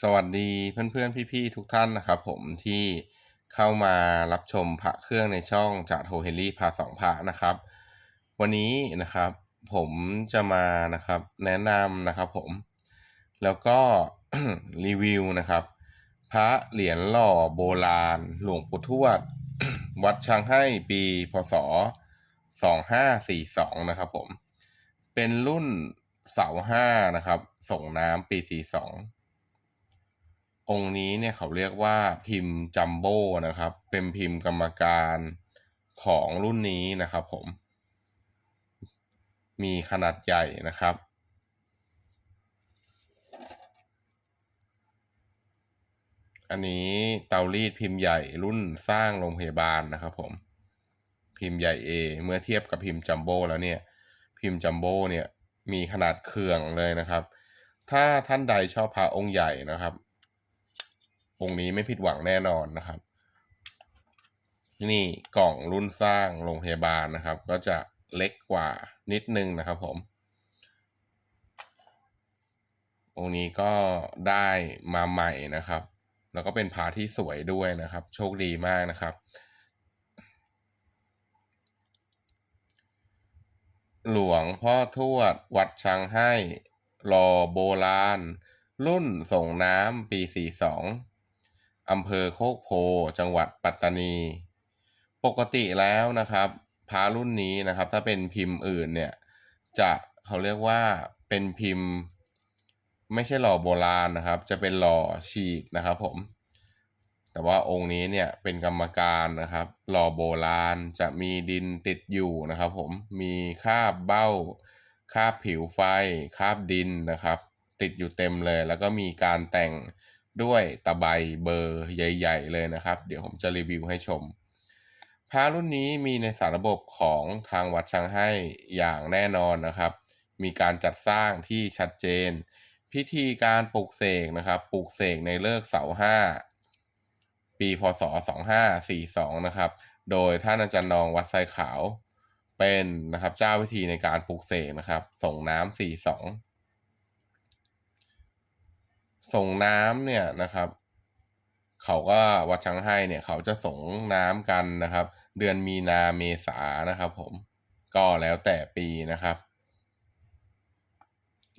สวัสดีเพื่อนๆ พี่ๆ ทุกท่านนะครับผมที่เข้ามารับชมพระเครื่องในช่องจากโทเฮลี่พาสองพระนะครับ วันนี้นะครับผมจะมานะครับแนะนำนะครับผม แล้วก็รีวิวนะครับ พระเหรียญหล่อโบราณ หลวงปู่ทวด วัดช้างให้ปีพศ 2542 นะครับผม เป็นรุ่นเสาห้านะครับ ส่งน้ำปี 42 องค์นี้เนี่ยเขาเรียกว่าพิมพ์จัมโบ้นะครับ เป็นพิมพ์กรรมการของรุ่นนี้นะครับผม มีขนาดใหญ่นะครับ อันนี้เตารีดพิมพ์ใหญ่รุ่นสร้างโรงพยาบาลนะครับผม พิมพ์ใหญ่ A เมื่อเทียบกับพิมพ์จัมโบ้แล้วเนี่ย พิมพ์จัมโบ้เนี่ยมีขนาดเคืองเลยนะครับ ถ้าท่านใดชอบพระองค์ใหญ่นะครับ องค์นี้ไม่ผิดหวังแน่นอนนะครับ นี่กล่องรุ่นสร้างโรงพยาบาลนะครับ ก็จะเล็กกว่านิดนึงนะครับผม องค์นี้ก็ได้มาใหม่นะครับ แล้วก็เป็นพาที่สวยด้วยนะครับ โชคดีมากนะครับหลวงพ่อทวด วัดช้างให้รอโบราณ รุ่นส่งน้ำปี 42 อำเภอโคกโพ จังหวัดปัตตานี ปกติแล้วนะครับพระรุ่นนี้นะครับ ถ้าเป็นพิมพ์อื่นเนี่ย จะเขาเรียกว่าเป็นพิมพ์ ไม่ใช่หล่อโบราณนะครับ จะเป็นหล่อฉีกนะครับผม แต่ว่าองค์นี้เนี่ยเป็นกรรมการนะครับ หล่อโบราณจะมีดินติดอยู่นะครับ ผมมีคาบเบ้าคาบผิวไฟคาบดินนะครับ ติดอยู่เต็มเลย แล้วก็มีการแต่ง ด้วยตะไบเบอร์ใหญ่ ๆ เลยนะครับ เดี๋ยวผมจะรีวิวให้ชม พระรุ่นนี้มีในสารระบบของทางวัดช้างให้อย่างแน่นอนนะครับ มีการจัดสร้างที่ชัดเจน พิธีการปลูกเสกนะครับ ปลูกเสกในเลิกเสาห้าปีพศ 2542 นะครับ โดยท่านอาจารย์นองวัดไซขาวเป็นนะครับเจ้าวิธีในการปลูกเสกนะครับ ส่งน้ำ42 ส่งน้ำเนี่ยนะครับเขาก็วัดช้างให้เนี่ยเขาจะส่งน้ำกันนะครับ เดือนมีนาเมษานะครับ ผมก็แล้วแต่ปีนะครับ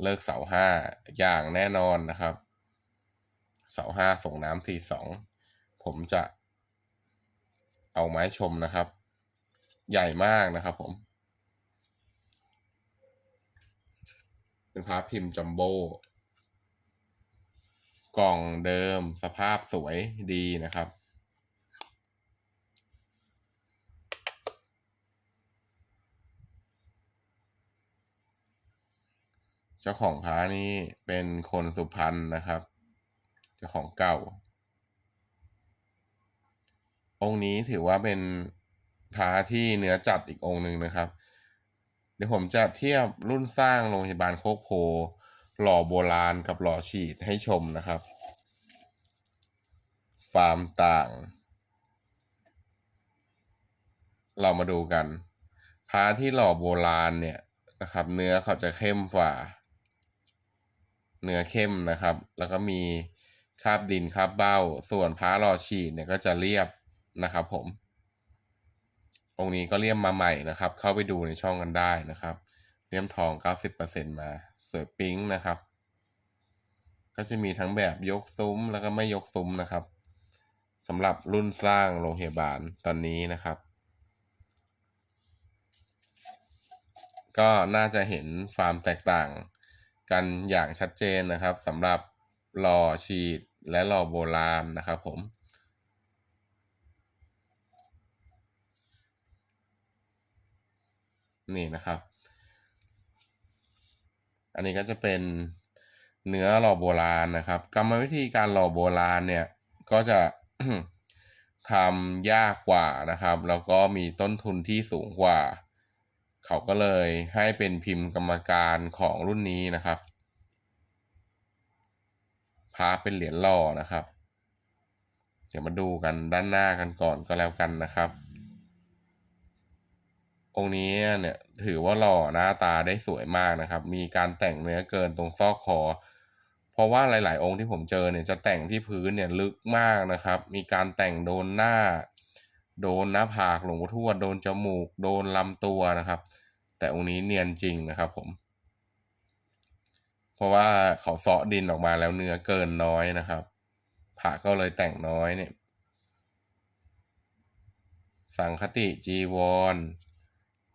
เลิกเสาห้าอย่างแน่นอนนะครับ เสาห้าส่งน้ำสี่สองผมจะเอาไม้ชมนะครับ ใหญ่มากนะครับผม เป็นพาพิมพ์จัมโบ้ กล่องเดิมสภาพสวยดีนะครับ เจ้าของพระนี่เป็นคนสุพรรณนะครับ เจ้าของเก่า องค์นี้ถือว่าเป็นพระที่เนื้อจัดอีกองค์หนึ่งนะครับ เดี๋ยวผมจะเทียบรุ่นสร้างโรงพยาบาลโคกโพ หล่อโบราณกับหล่อฉีดให้ชมนะครับ ฟาร์มต่าง เรามาดูกันพระที่หล่อโบราณเนี่ยนะครับ เนื้อเขาจะเข้มกว่า เนื้อเข้มนะครับ แล้วก็มีคราบดินคราบเบ้า ส่วนพระหล่อฉีดเนี่ยก็จะเรียบนะครับ ผม องค์นี้ก็เลี่ยมมาใหม่นะครับ เข้าไปดูในช่องกันได้นะครับ เลี่ยมทอง 90%มา วยปิ๊งนะครับ ก็จะมีทั้งแบบยกซุ้มแล้วก็ไม่ยกซุ้มนะครับสำหรับรุ่นสร้างโรงพยาบาลตอนนี้นะครับ ก็น่าจะเห็นความแตกต่างกันอย่างชัดเจนนะครับสำหรับหล่อฉีดและหล่อโบราณนะครับผมนี่นะครับ อันนี้ก็จะเป็นเนื้อหล่อโบราณนะครับ กรรมวิธีการหล่อโบราณเนี่ยก็จะทำยากกว่านะครับ แล้วก็มีต้นทุนที่สูงกว่า เขาก็เลยให้เป็นพิมพ์กรรมการของรุ่นนี้นะครับพาเป็นเหรียญหล่อนะครับ เดี๋ยวมาดูกันด้านหน้ากันก่อนก็แล้วกันนะครับ องค์นี้เนี่ยถือว่าหล่อหน้าตาได้สวยมากนะครับ มีการแต่งเนื้อเกินตรงซอกคอ เพราะว่าหลาย ๆ องค์ที่ผมเจอเนี่ยจะแต่งที่พื้นเนี่ยลึกมากนะครับ มีการแต่งโดนหน้า โดนหน้าผากหลวงปู่ทวดโดนจมูก โดนลำตัวนะครับ แต่องค์นี้เนียนจริงนะครับผม เพราะว่าเขาเซาะดินออกมาแล้วเนื้อเกินน้อยนะครับผ่าก็เลยแต่งน้อยเนี่ย สังคติจีวร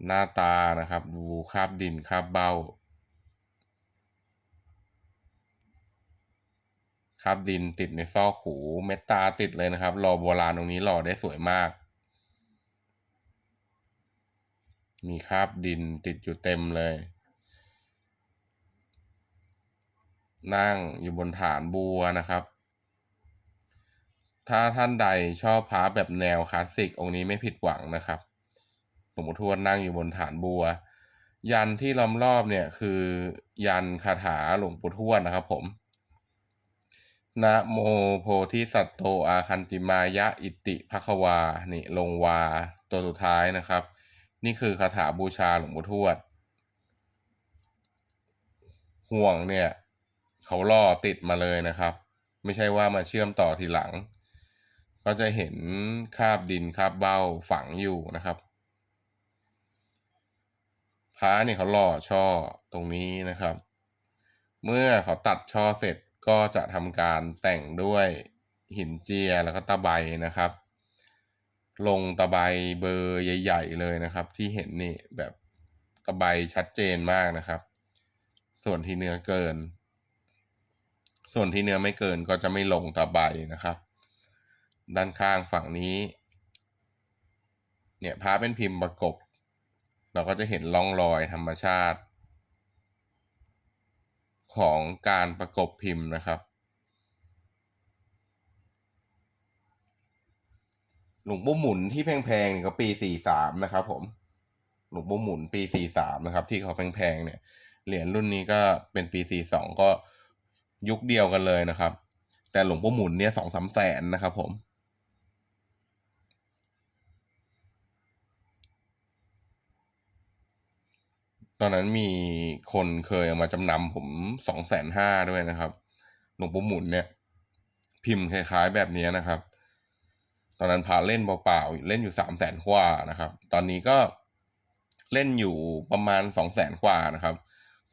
หน้าตานะครับดูคราบดินคราบเบ้าคราบดินติดในซอกหูเม็ดตาติดเลยนะครับหล่อโบราณตรงนี้หล่อได้สวยมาก มีคราบดินติดอยู่เต็มเลย นั่งอยู่บนฐานบัวนะครับ ถ้าท่านใดชอบพระแบบแนวคลาสสิกองค์นี้ไม่ผิดหวังนะครับ หลวงปู่ทวดนั่งอยู่บนฐานบัว ยันที่ล้อมรอบเนี่ยคือยันคาถาหลวงปู่ทวดนะครับผมนะโมโพธิสัตโตอาคันติมายะอิติภควา นี่ลงวาตัวสุดท้ายนะครับ นี่คือคาถาบูชาหลวงปู่ทวด ห่วงเนี่ย เขาล่อติดมาเลยนะครับ ไม่ใช่ว่ามาเชื่อมต่อทีหลัง ก็จะเห็นคาบดินคาบเบ้าฝังอยู่นะครับ พระเนี่ยเขาหล่อช่อตรงนี้นะครับ เมื่อเขาตัดช่อเสร็จก็จะทำการแต่งด้วยหินเจียแล้วก็ตะไบนะครับ ลงตะไบเบอร์ใหญ่ ๆ เลยนะครับ ที่เห็นนี่แบบตะไบชัดเจนมากนะครับ ส่วนที่เนื้อเกิน ส่วนที่เนื้อไม่เกินก็จะไม่ลงตะไบนะครับ ด้านข้างฝั่งนี้ เนี่ยพระเป็นพิมพ์ประกบ เราก็จะเห็นร่องรอยธรรมชาติ ของการประกบพิมพ์นะครับ หลวงปู่หมุนที่แพงๆนี่ก็ปีสี่สามนะครับผม หลวงปู่หมุนปีสี่สามนะครับ ที่เขาแพงๆเนี่ย เหรียญรุ่นนี้ก็เป็นปีสี่สองก็ยุคเดียวกันเลยนะครับ แต่หลวงปู่หมุนเนี่ยสองสามแสนนะครับผม ตอนนั้นมีคนเคยเอามาจำนำผมสองแสนห้าด้วยนะครับ หลวงปู่หมุนเนี่ย พิมพ์คล้ายๆแบบนี้นะครับ ตอนนั้นพาเล่นเปล่าๆเล่นอยู่สามแสนกว่านะครับ ตอนนี้ก็เล่นอยู่ประมาณสองแสนกว่านะครับ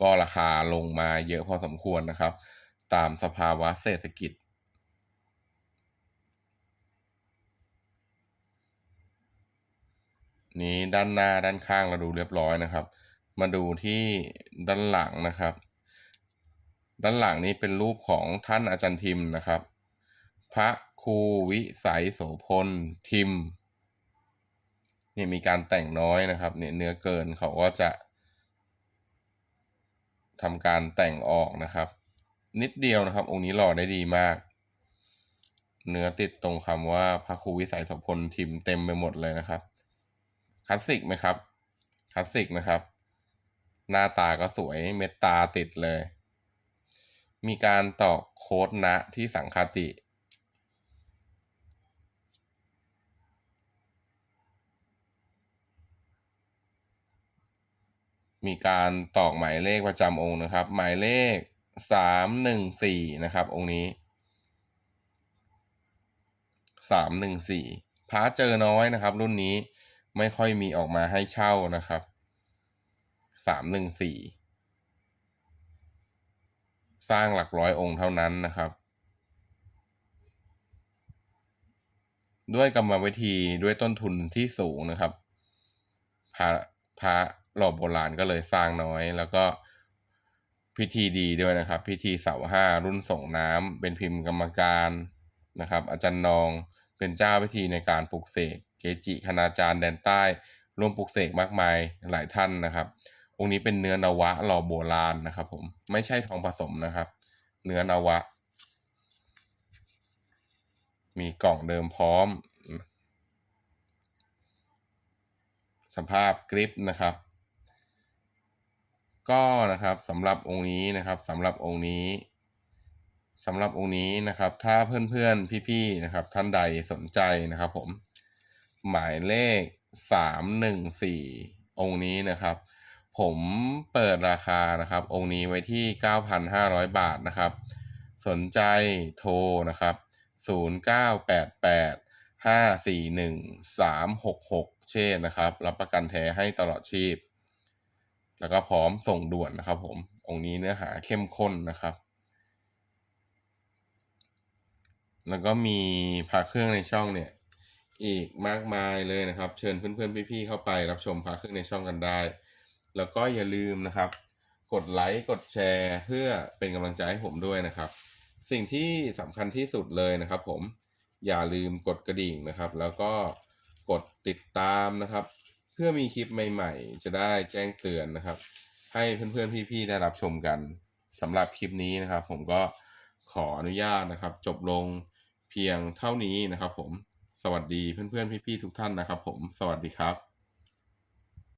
ก็ราคาลงมาเยอะพอสมควรนะครับ ตามสภาวะเศรษฐกิจนี้ด้านหน้าด้านข้างเราดูเรียบร้อยนะครับ มาดูที่ด้านหลังนะครับ ด้านหลังนี้เป็นรูปของท่านอาจารย์ทิมนะครับ พระครูวิสัยโสพลทิมนี่มีการแต่งน้อยนะครับเนี่ยเนื้อเกินเขาก็จะทำการแต่งออกนะครับ นิดเดียวนะครับ องค์นี้หล่อได้ดีมาก เนื้อติดตรงคำว่าพระครูวิสัยโสพลทิมเต็มไปหมดเลยนะครับคลาสสิกไหมครับคลาสสิกนะครับ หน้าตาก็สวยเม็ดตาติดเลย มีการตอกโค้ดนะที่สังคติ มีการตอกหมายเลขประจำองค์นะครับ หมายเลขสามหนึ่งสี่นะครับ องค์นี้สามหนึ่งสี่พระเจอน้อยนะครับ รุ่นนี้ไม่ค่อยมีออกมาให้เช่านะครับ สามหนึ่งสี่สร้างหลักร้อยองค์เท่านั้นนะครับ ด้วยกรรมวิธีด้วยต้นทุนที่สูงนะครับพระพระหล่อโบราณก็เลยสร้างน้อย แล้วก็พิธีดีด้วยนะครับ พิธีเสาห้ารุ่นส่งน้ำเป็นพิมพ์กรรมการนะครับ อาจารย์นองเป็นเจ้าพิธีในการปลุกเสกเกจิคณาจารย์แดนใต้ ร่วมปลุกเสกมากมายหลายท่านนะครับ องค์นี้เป็นเนื้อนวะหล่อโบราณนะครับ ผมไม่ใช่ทองผสมนะครับ เนื้อนวะ มีกล่องเดิมพร้อม สภาพกริปนะครับ ก็นะครับสำหรับองค์นี้นะครับสำหรับองค์นี้สำหรับองค์นี้นะครับ ถ้าเพื่อนๆพี่ๆนะครับ ท่านใดสนใจนะครับ ผมหมายเลขสามหนึ่งสี่องค์นี้นะครับ ผมเปิดราคานะครับ องค์นี้ไว้ที่เก้าพันห้าร้อยบาทนะครับ สนใจโทรนะครับ 0988 541 366 เช่นนะครับ รับประกันแท้ให้ตลอดชีพ แล้วก็พร้อมส่งด่วนนะครับผม องค์นี้เนื้อหาเข้มข้นนะครับ แล้วก็มีพระเครื่องในช่องเนี่ยอีกมากมายเลยนะครับ เชิญเพื่อนๆพี่ๆเข้าไปรับชมพระเครื่องในช่องกันได้ แล้วก็อย่าลืมนะครับ กดไลค์กดแชร์เพื่อเป็นกำลังใจให้ผมด้วยนะครับ สิ่งที่สำคัญที่สุดเลยนะครับผมอย่าลืมกดกระดิ่งนะครับ แล้วก็กดติดตามนะครับ เพื่อมีคลิปใหม่ ๆ จะได้แจ้งเตือนนะครับ ให้เพื่อนๆพี่ๆได้รับชมกันสำหรับคลิปนี้นะครับ ผมก็ขออนุญาตนะครับ จบลงเพียงเท่านี้นะครับ ผมสวัสดีเพื่อนๆพี่ๆทุกท่านนะครับ ผมสวัสดีครับ